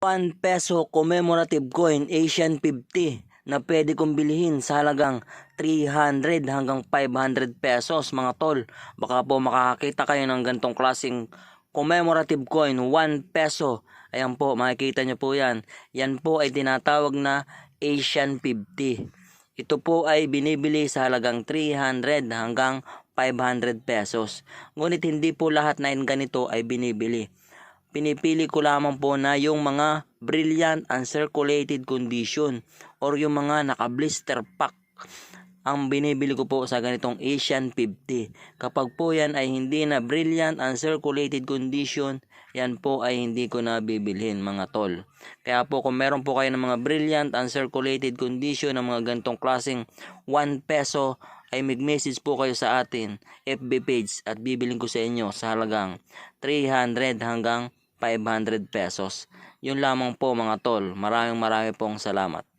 1 peso commemorative coin Asian 50 na pwede kong bilhin sa halagang 300 hanggang 500 pesos mga tol. Baka po makakita kayo ng gantong klaseng commemorative coin 1 peso. Ayan po makikita nyo po yan. Yan po ay tinatawag na Asian 50. Ito po ay binibili sa halagang 300 hanggang 500 pesos. Ngunit hindi po lahat na ganito ay binibili pinipili ko lamang po na yung mga brilliant uncirculated condition or yung mga naka-blister pack ang binibili ko po sa ganitong Asian 50. Kapag po yan ay hindi na brilliant uncirculated condition, yan po ay hindi ko na bibilhin mga tol. Kaya po kung meron po kayo ng mga brilliant uncirculated condition ng mga ganitong klaseng 1 peso ay mag-message po kayo sa atin FB page at bibiling ko sa inyo sa halagang 300 hanggang 500 pesos. Yun lamang po mga tol. Maraming maraming pong salamat.